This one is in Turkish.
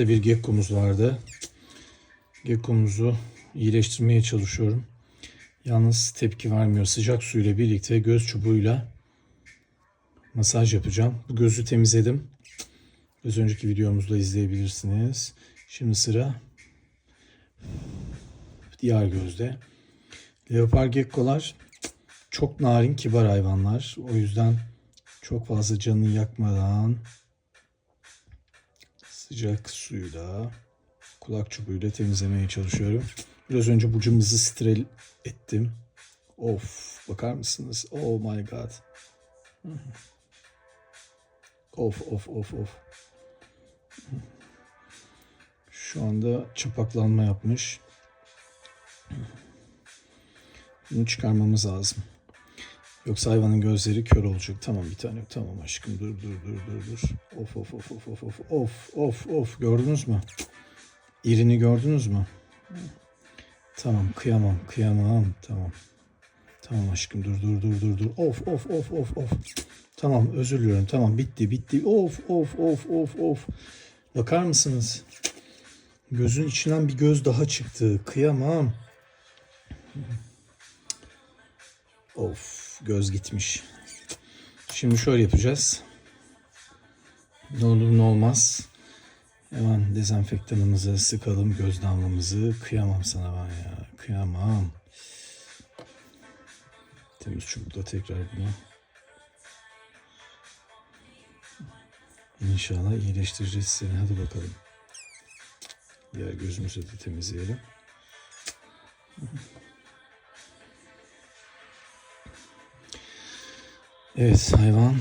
hasta bir gekkomuz vardı. Gekkomuzu iyileştirmeye çalışıyorum. Yalnız tepki vermiyor. Sıcak suyla birlikte göz çubuğuyla masaj yapacağım. Bu gözü temizledim. Az önceki videomuzda izleyebilirsiniz. Şimdi sıra diğer gözde. Leopar gekkolar çok narin kibar hayvanlar. O yüzden çok fazla canını yakmadan sıcak suyla kulak çubuğuyla temizlemeye çalışıyorum. Biraz önce bucumuzu steril ettim. Of bakar mısınız? Oh my god. Of of of of. Şu anda çapaklanma yapmış. Bunu çıkarmamız lazım. Yoksa hayvanın gözleri kör olacak. Tamam bir tane. Tamam aşkım dur dur dur dur dur. Of of of of of of of of of gördünüz mü? İrini gördünüz mü? Tamam kıyamam kıyamam tamam. Tamam aşkım dur dur dur dur dur. Of of of of of. Tamam özür diliyorum. Tamam bitti bitti. Of of of of of. Bakar mısınız? Gözün içinden bir göz daha çıktı. Kıyamam. Of göz gitmiş. Şimdi şöyle yapacağız. Ne olur ne olmaz. Hemen dezenfektanımızı sıkalım göz damlamızı. Kıyamam sana ben ya. Kıyamam. Temiz çubukla tekrar bunu. İnşallah iyileştireceğiz seni. Hadi bakalım. Diğer gözümüzü de temizleyelim. Evet hayvan